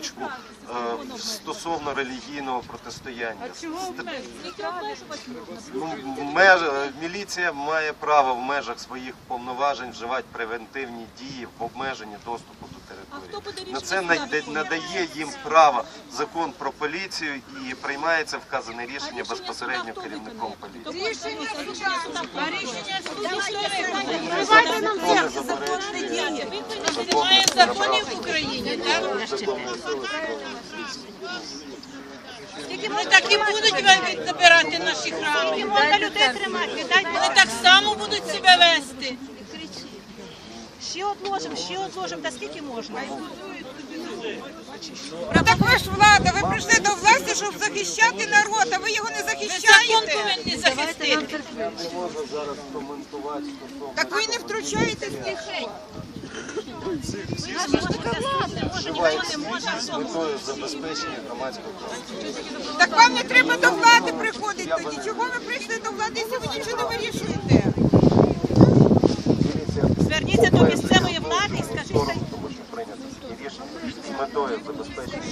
точку е, стосовно релігійного протистояння. Ну, меж, е, міліція має право в межах своїх повноважень вживати превентивні дії в обмеженні доступу до території. На це надає їм право закон про поліцію і приймається вказане рішення безпосередньо керівником поліції. Рішення суда. Рішення суду Давайте нам Ніхто не все. заперечує. Немає законів в Україні? Вони так і будуть забирати наші храми. Можна людей тримати. Вони так само будуть себе вести. Ще одложимо, ще одложимо, та скільки можна? Так ви ж влада, ви прийшли до власті, щоб захищати народ, а ви його не Ви закон захищаєте. повинні захистити. Не можна зараз коментувати стосовно Так ви не втручаєтесь тихень. вживають з метою забезпечення громадського порядку. Так вам не треба до влади приходити тоді. Чого ви прийшли до влади, якщо ви нічого не вирішуєте? Зверніться до місцевої влади і скажіть, тому що прийнято рішення з метою забезпечення.